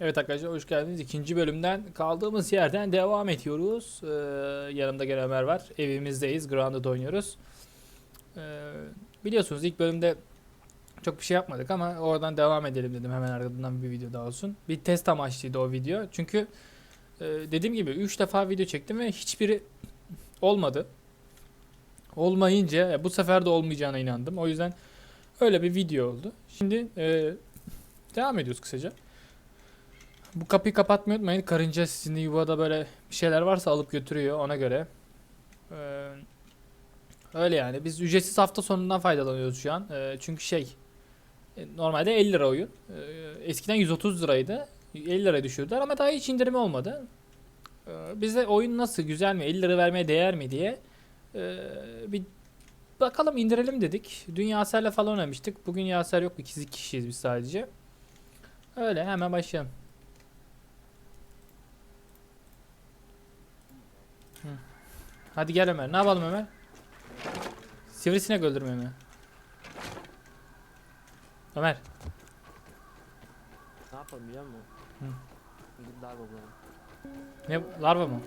Evet arkadaşlar hoş geldiniz. İkinci bölümden kaldığımız yerden devam ediyoruz. Ee, yanımda gene Ömer var. Evimizdeyiz. Grounded oynuyoruz. Ee, biliyorsunuz ilk bölümde çok bir şey yapmadık ama oradan devam edelim dedim. Hemen ardından bir video daha olsun. Bir test amaçlıydı o video. Çünkü e, dediğim gibi 3 defa video çektim ve hiçbiri olmadı. Olmayınca e, bu sefer de olmayacağına inandım. O yüzden öyle bir video oldu. Şimdi e, devam ediyoruz kısaca. Bu kapıyı kapatmayı unutmayın. Karınca sizin yuvada böyle bir şeyler varsa alıp götürüyor ona göre. Ee, öyle yani. Biz ücretsiz hafta sonundan faydalanıyoruz şu an. Ee, çünkü şey e, normalde 50 lira oyun. Ee, eskiden 130 liraydı. 50 liraya düşürdüler ama daha hiç indirimi olmadı. Ee, biz de oyun nasıl güzel mi 50 lira vermeye değer mi diye e, bir bakalım indirelim dedik. Dün Yaser'le falan oynamıştık. Bugün Yaser yok. İkiz kişiyiz biz sadece. Öyle hemen başlayalım. Hadi gel Ömer. Ne yapalım Ömer? Sivrisinek öldürme mi? Ömer. Ne yapalım biliyor musun? Hı. Gidip darbe bulalım. Ne larva mı?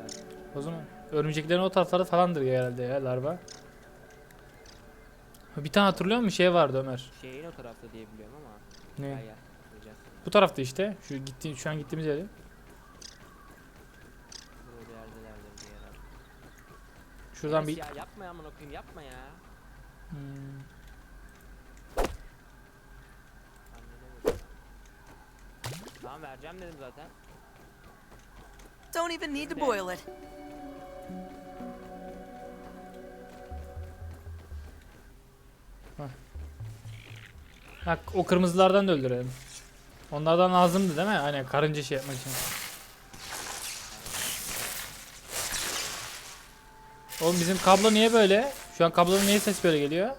Evet. O zaman örümceklerin o tarafları falandır herhalde ya larva. Bir tane hatırlıyor musun şey vardı Ömer? Şeyin o tarafta diye biliyorum ama. Ne? Gel. Bu tarafta işte. Şu gitti şu an gittiğimiz yerde. Burada bir yerdelerdir bir yer. Şuradan bir Ya yapma ya amına koyayım yapma ya. Hmm. Tamam vereceğim dedim zaten. Don't even need to boil it. Bak o kırmızılardan da öldürelim. Onlardan lazımdı değil mi? Hani karınca şey yapmak için. Oğlum bizim kablo niye böyle? Şu an kablonun niye ses böyle geliyor?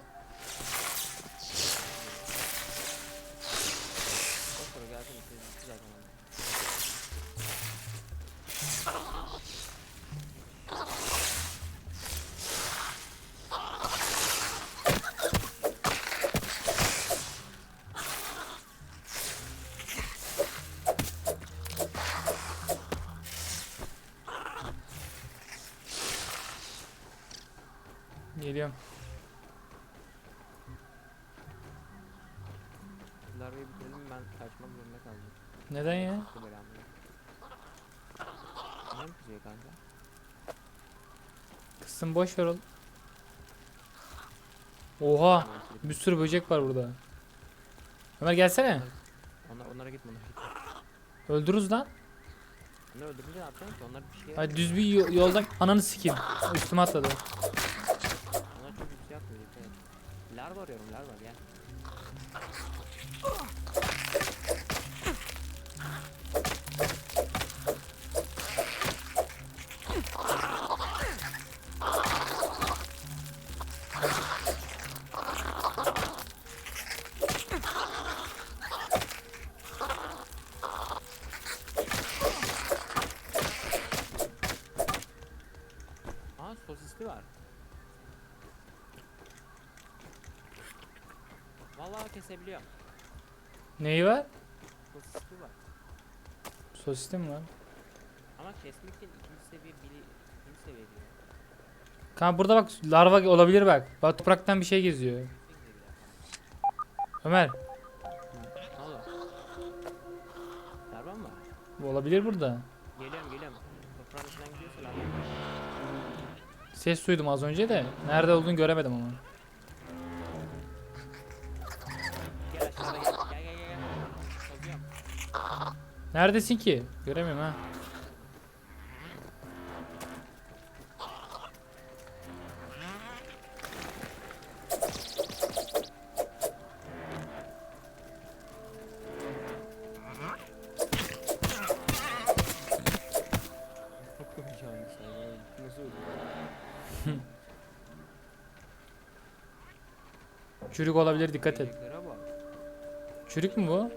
Kızıyor kanka? Kızım boş ver oğlum. Oha! Bir sürü böcek var burada. Ömer gelsene. Onlar, onlara gitme onlara gitme. Öldürürüz lan. Onları öldürünce ne yapacaksın ki? Onlar bir şey Hadi düz bir yo- yoldan ananı sikeyim. Üstüme atladı. Onlar çok bir şey yapmıyor dikkat et. Larva arıyorum larva gel. Aa sosisli var. Vallahi kesebiliyorum. Neyi var? Sosisli var. Sosisli mi var? Ama kesmek için ikinci seviye biri ikinci seviye diyor. Kanka burada bak larva olabilir bak. Bak topraktan bir şey geziyor. Ömer Ne oldu? Larva mı var? bu olabilir burada. Ses duydum az önce de. Nerede olduğunu göremedim ama. Neredesin ki? Göremiyorum ha. Çürük olabilir dikkat et. Çürük mü bu?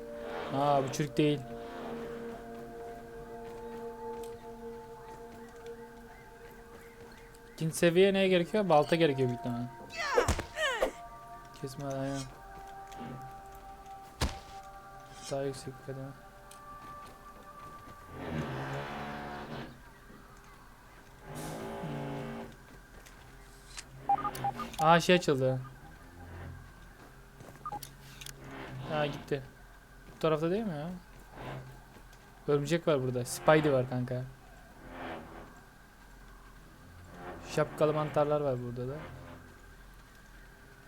Aa bu çürük değil. İkinci seviye neye gerekiyor? Balta gerekiyor büyük ihtimalle. Kesme aynen. Daha yüksek kademe. Hmm. Aa şey açıldı. Ha gitti. Bu tarafta değil mi ya? Örümcek var burada. Spidey var kanka. Şapkalı mantarlar var burada da.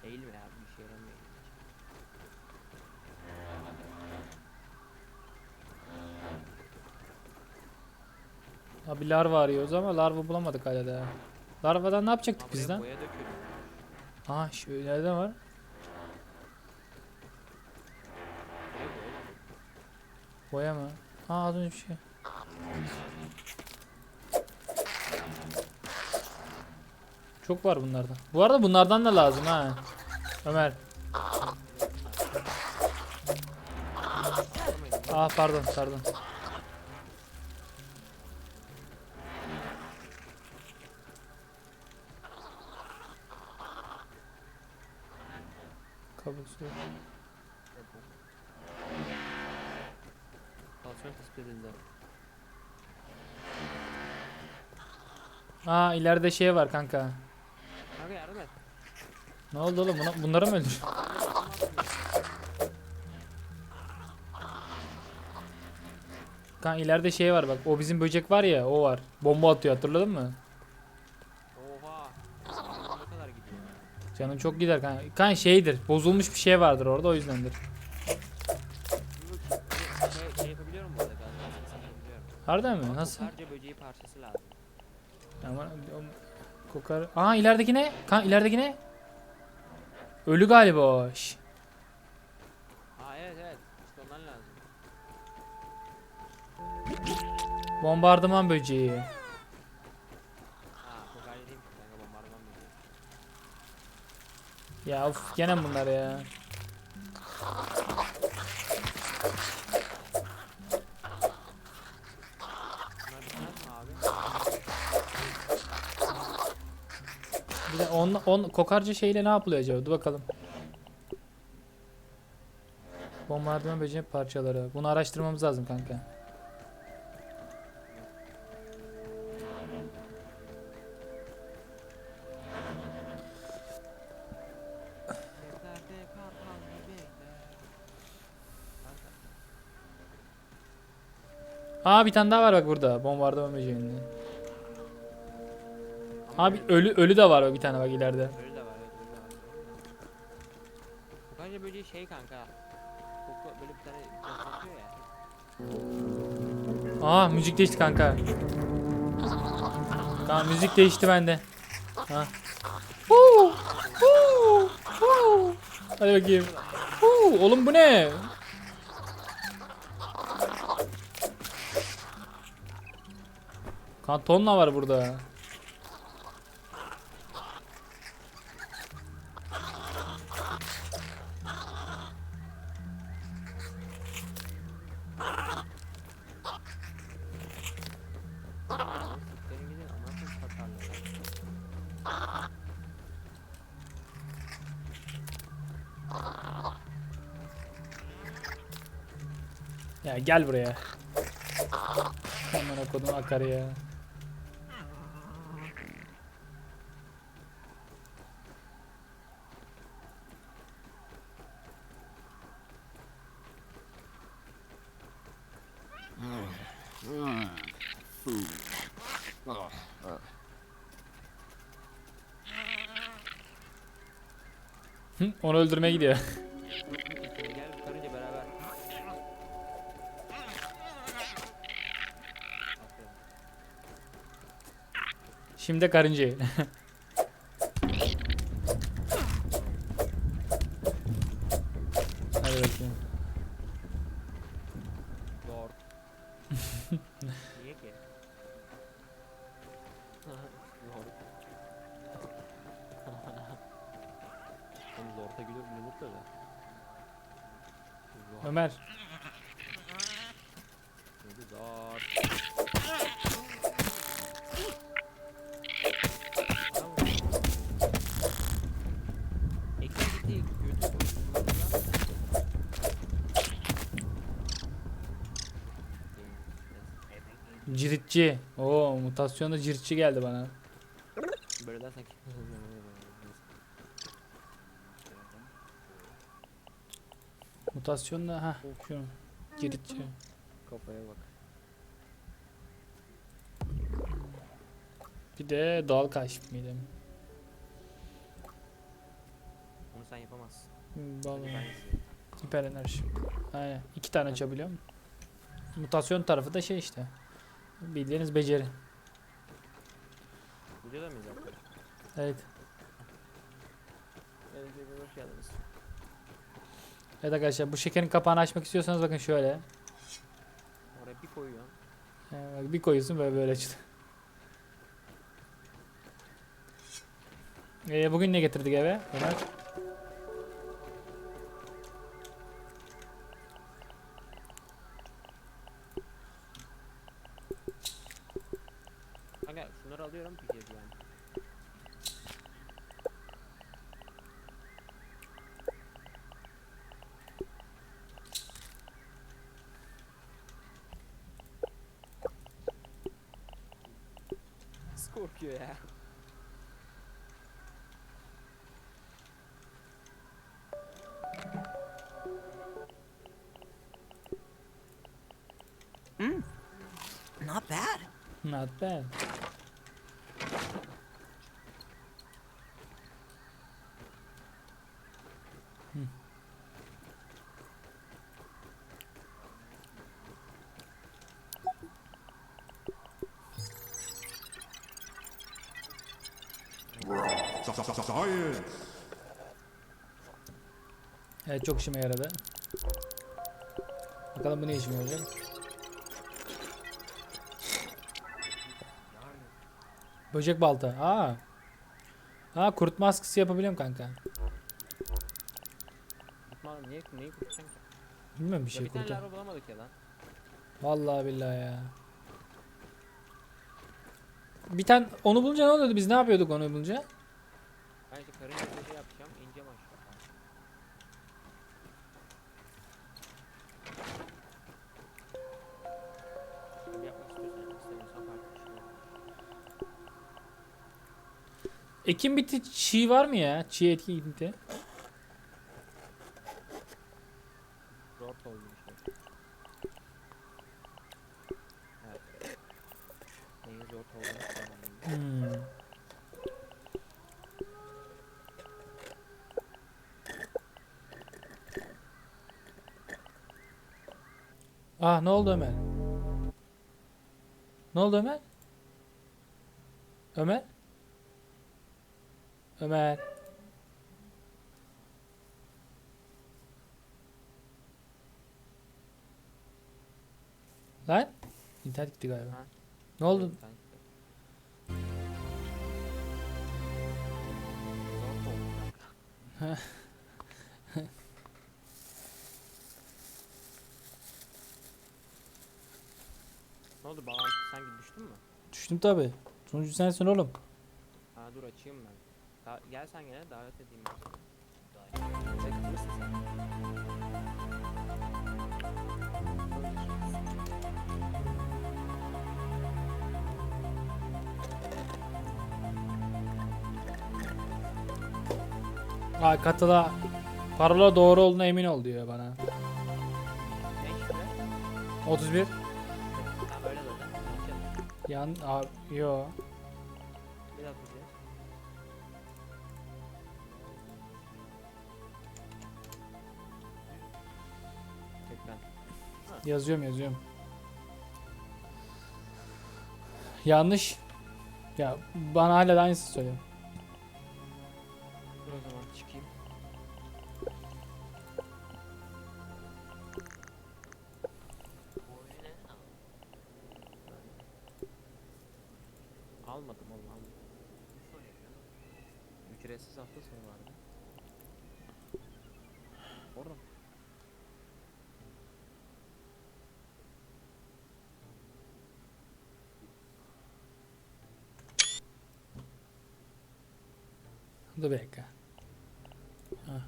Değil mi abi bir şey yaramıyor. Abi larva arıyoruz ama larva bulamadık hala da. Larvadan ne yapacaktık biz lan? Aa şu nereden var? Buraya boya döküyorum. Boya mı? Aa az önce bir şey. Çok var bunlardan. Bu arada bunlardan da lazım ha. Ömer. Aa pardon pardon. Kabuk suyu. Tespit edildi. Aa ileride şey var kanka. Kanka yardım et. Ne oldu oğlum? Buna, bunları mı öldür? Kanka ileride şey var bak. O bizim böcek var ya o var. Bomba atıyor hatırladın mı? Oha. Ne kadar gidiyor? Canın çok gider kanka. Kanka şeydir. Bozulmuş bir şey vardır orada o yüzdendir. Şey, şey yapabiliyorum bu arada galiba. Yapabiliyorum. Harbiden mi? Nasıl? Kokarca böceği parçası lazım. Ama kokar. Aa ilerideki ne? Kanka ilerideki ne? Ölü galiba o. Şş. Aa evet evet. İşte ondan lazım. Bombardıman böceği. Aa kokarca bombardıman böceği. Ya of gene bunlar ya. On, on kokarca şeyle ne yapılıyor acaba? Dur bakalım. Bombardıman böceği parçaları. Bunu araştırmamız lazım kanka. Aa bir tane daha var bak burada. Bombardıman böceğinden. Abi ölü ölü de var bir tane bak ileride. Öyle de var öyle de var. Kokarca böceği şey kanka. Koku böyle bir tane koklatıyor ya. Aa müzik değişti kanka. Tamam müzik değişti bende. Ha. Huu, huu, huu. Hadi bakayım. Huu, oğlum bu ne? Kantonla var burada. Ya gel buraya. Aman kodum akar ya. Onu öldürmeye gidiyor. Şimdi karıncayı. Ciritçi. Oo mutasyonda ciritçi geldi bana. Böyle dersen ki. Mutasyonda ha şu ciritçi. Kafaya bak. Bir de doğal kaşif miydi? Onu sen yapamazsın. Hmm, Vallahi. Hiper enerji. Aynen. iki tane açabiliyorum. Mutasyon tarafı da şey işte. Bildiğiniz beceri. Videoda mıyız zaten? Evet. Evet, hoş geldiniz. Evet arkadaşlar bu şekerin kapağını açmak istiyorsanız bakın şöyle. Oraya bir koyuyorsun. Bak bir koyuyorsun böyle böyle açılıyor. Ee, bugün ne getirdik eve? Ömer? Bad. Science. Evet çok işime yaradı. Bakalım bu ne işime yarayacak? Böcek balta. Aa. Aa kurutma askısı yapabiliyorum kanka. Tutma niye neyi kurtulacaksın ki? Bilmiyorum bir Ya şey bir tane kurtar. larva bulamadık ya lan. Vallahi billahi ya. Bir tane onu bulunca ne oluyordu? Biz ne yapıyorduk onu bulunca? İşte karınca Ekim biti çiğ var mı ya? Çiğ etki söylemem. Hmm. Ah ne oldu Ömer? Ne oldu Ömer? Ömer? Ömer. Lan? İnternet gitti galiba. Ha. Ne oldu? Ne oldu bağlantı sanki düştün mü? Düştüm tabi. Sonucu sensin oğlum. Ha dur açayım ben. Da gel sen gene davet edeyim ben seni. Sen katılırsın sen. Ay katıla parola doğru olduğuna emin ol diyor bana. Ne işte? 31. Ha böyle zaten. Yan abi yo. Bir daha Yazıyorum yazıyorum. Yanlış. Ya bana hala da aynısını söylüyor. Bir dakika. Ha.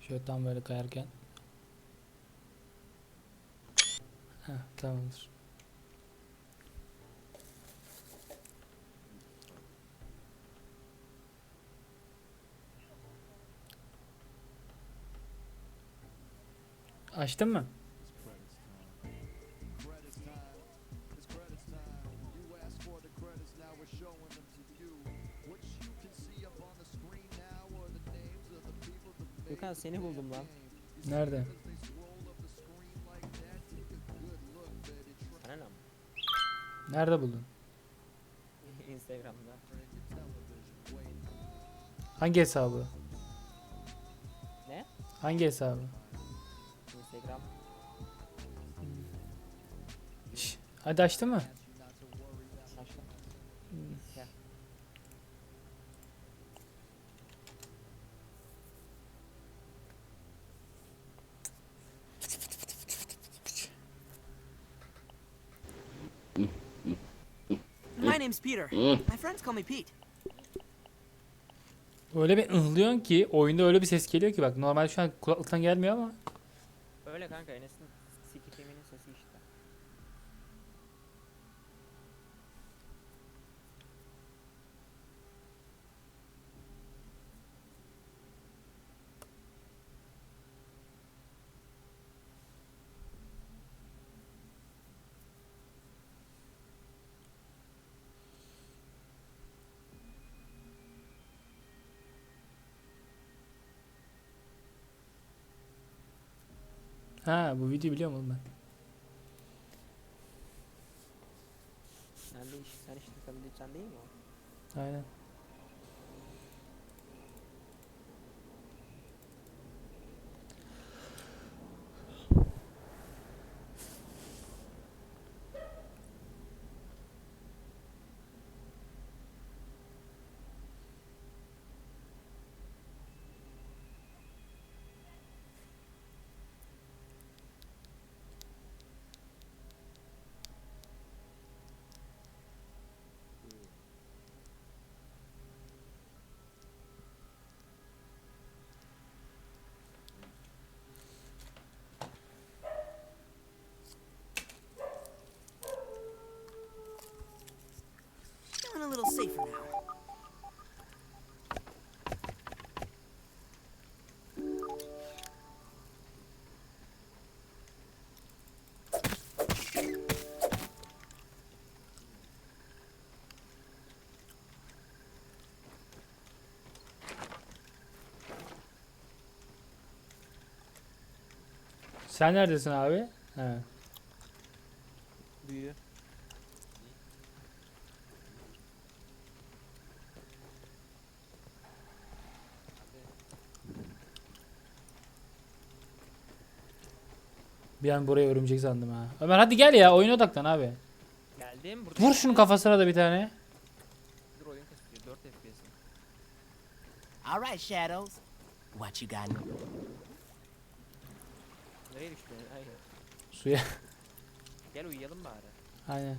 Şöyle tam böyle kayarken. Heh, tamamdır. Açtın mı? A good look, baby. Try Sana ne ama? Nerede buldun? Instagram'da. Hangi hesabı? Ne? Hangi hesabı? Instagram. Şş, hadi açtı mı? Saçma. Gel. My name's Peter. My friends call me Pete. Öyle bir ıhlıyorsun ki oyunda öyle bir ses geliyor ki bak normal şu an kulaklıktan gelmiyor ama Öyle kanka Enes'in ha bu videoyu biliyor musun ben? Sen de iş, sen işte tabii sen değil mi o? Aynen. Sen neredesin abi? He. Büyü. Bir an buraya örümcek sandım ha. Ömer hadi gel ya oyuna odaklan abi. Geldim. Burada Vur şunu kafasına da bir tane. Dur oyun kasıyor. 4 FPS. All right, Shadows. What you got? Nereye düştü? Hayır. Suya. Gel uyuyalım bari. Aynen.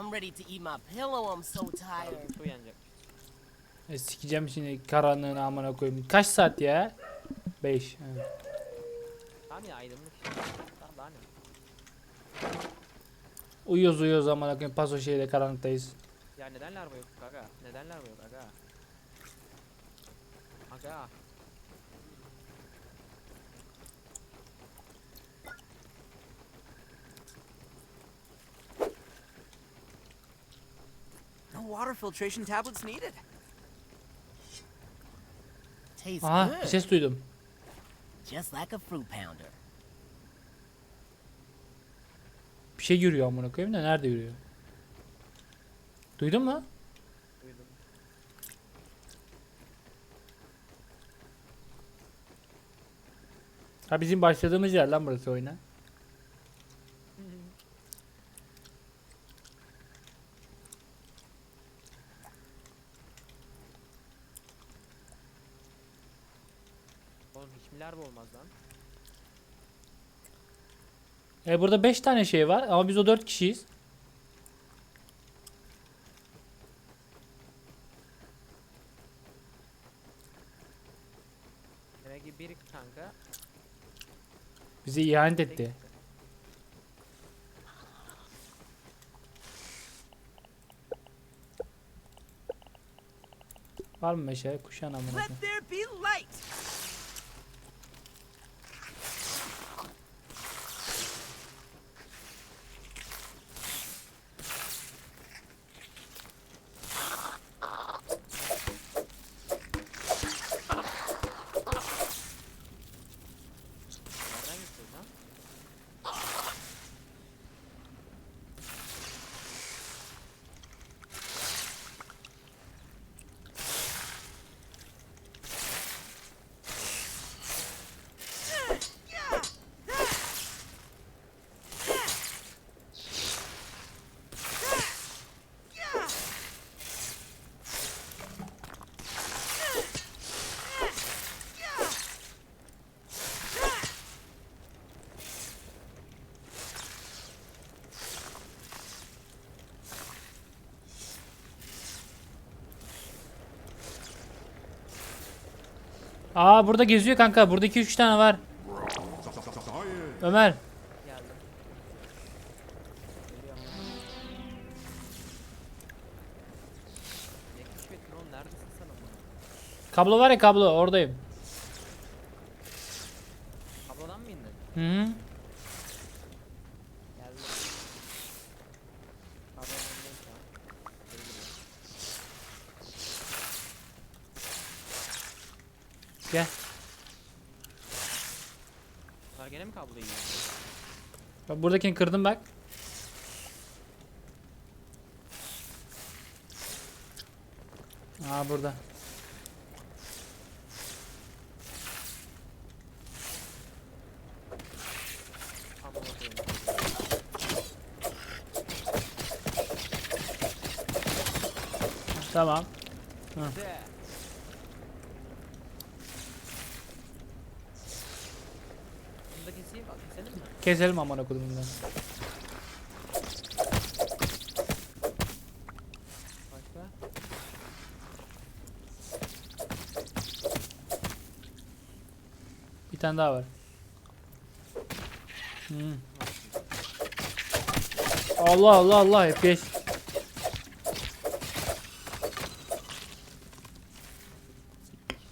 I'm ready to eat my pillow. I'm so tired. Kimse uyanacak. E, sikeceğim şimdi karanlığını amına koyayım. Kaç saat ya? 5. Tamam ya aydınlık daha ne? Uyuyoruz uyuyoruz amına koyayım. Paso şeyde karanlıktayız. Ya neden larva yok aga? Neden larva yok aga? Aga. No water filtration tablets needed. Tastes Aha bir good. ses duydum. Just like a fruit pounder. Bir şey yürüyor amına koyayım da nerede yürüyor? Duydun mu? Ha bizim başladığımız yer lan burası oyuna. Oğlum hiç mi larva olmaz lan? E burada 5 tane şey var ama biz o 4 kişiyiz. Demek ki bir kanka. Bizi ihanet etti. Var mı meşale? Kuşan amına Aa burada geziyor kanka. Burada 2-3 tane var. Ömer. Kablo var ya kablo. Oradayım. Kablodan mı indin? Hı hı. Geldim. Kablodan indin şu an. Geri geliyorum. Gel. Bunlar gene mi kabloyu yiyor? Bak buradakini kırdım bak. Aa burada. Tamam. De. Bunu da keseyim, bak keselim? Keselim amına kodumundan. Başka? Bir tane daha var. Hı. Allah Allah Allah hep geç.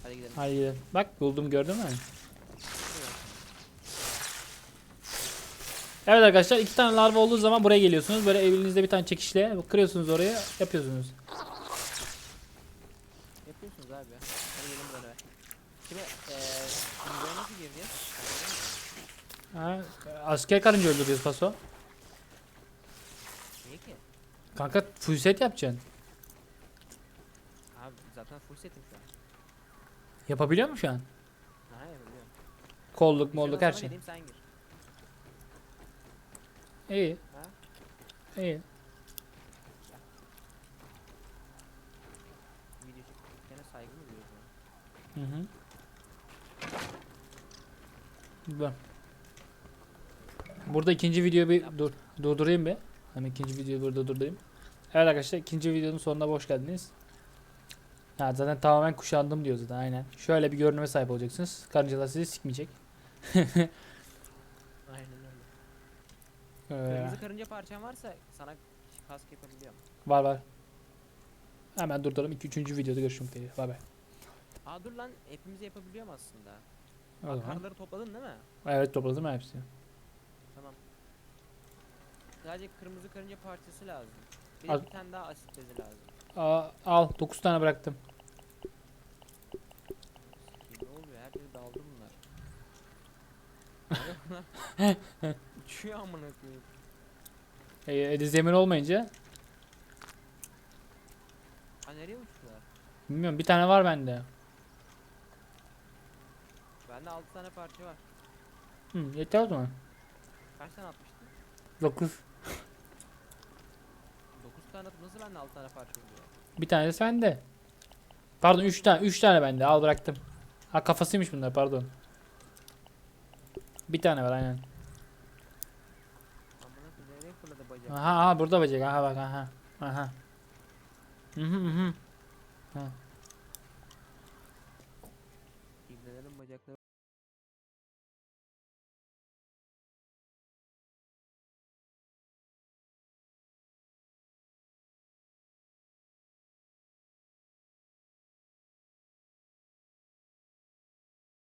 Hadi gidelim. Hadi gidelim. Bak buldum gördün mü? Evet arkadaşlar iki tane larva olduğu zaman buraya geliyorsunuz. Böyle evinizde bir tane çekişle kırıyorsunuz oraya yapıyorsunuz. Yapıyorsunuz abi. Hadi gelin buraya. Şimdi eee buraya nasıl gireceğiz? Ha, asker karınca öldürüyoruz paso. Niye ki? Kanka full set yapacaksın. Abi zaten full setim şu an. Yapabiliyor musun şu an? Ha yapabiliyorum. Kolluk molluk her şey. geleyim, sen gir. İyi. Ha? İyi. Hı hı. Bu. Burada ikinci videoyu bir dur durdurayım bir. Hani ikinci videoyu burada durdurayım. Evet arkadaşlar ikinci videonun sonuna hoş geldiniz. Ha, zaten tamamen kuşandım diyor zaten aynen. Şöyle bir görünüme sahip olacaksınız. Karıncalar sizi sikmeyecek. Ee, Kırmızı karınca parçan varsa sana kask yapabiliyorum. var var. Hemen durduralım. 2 3. videoda görüşmek üzere. Bay bay. Aa dur lan hepimiz yapabiliyorum aslında. O zaman. Akarları topladın değil mi? Evet topladım hepsini. Tamam. Sadece kırmızı karınca parçası lazım. Bir Az- de bir tane daha asit bezi lazım. Aa, al 9 tane bıraktım. Sikeyim, Ne oluyor? Her daldı bunlar. Uçuyor amına koyayım. Ee, Ediz zemin olmayınca Ha nereye uçtular? bilmiyorum bir tane var bende. Bende 6 tane parça var. Hı, yeter o zaman. Kaç tane atmıştın? 9. 9 tane atıp nasıl bende 6 tane parça oluyor? Bir tane de sende. Pardon 3 tane 3 tane bende. Al bıraktım. Ha kafasıymış bunlar pardon. Bir tane var aynen. Aha aha burada bacak. Aha bak aha. Aha. Hı hı hı. Ha.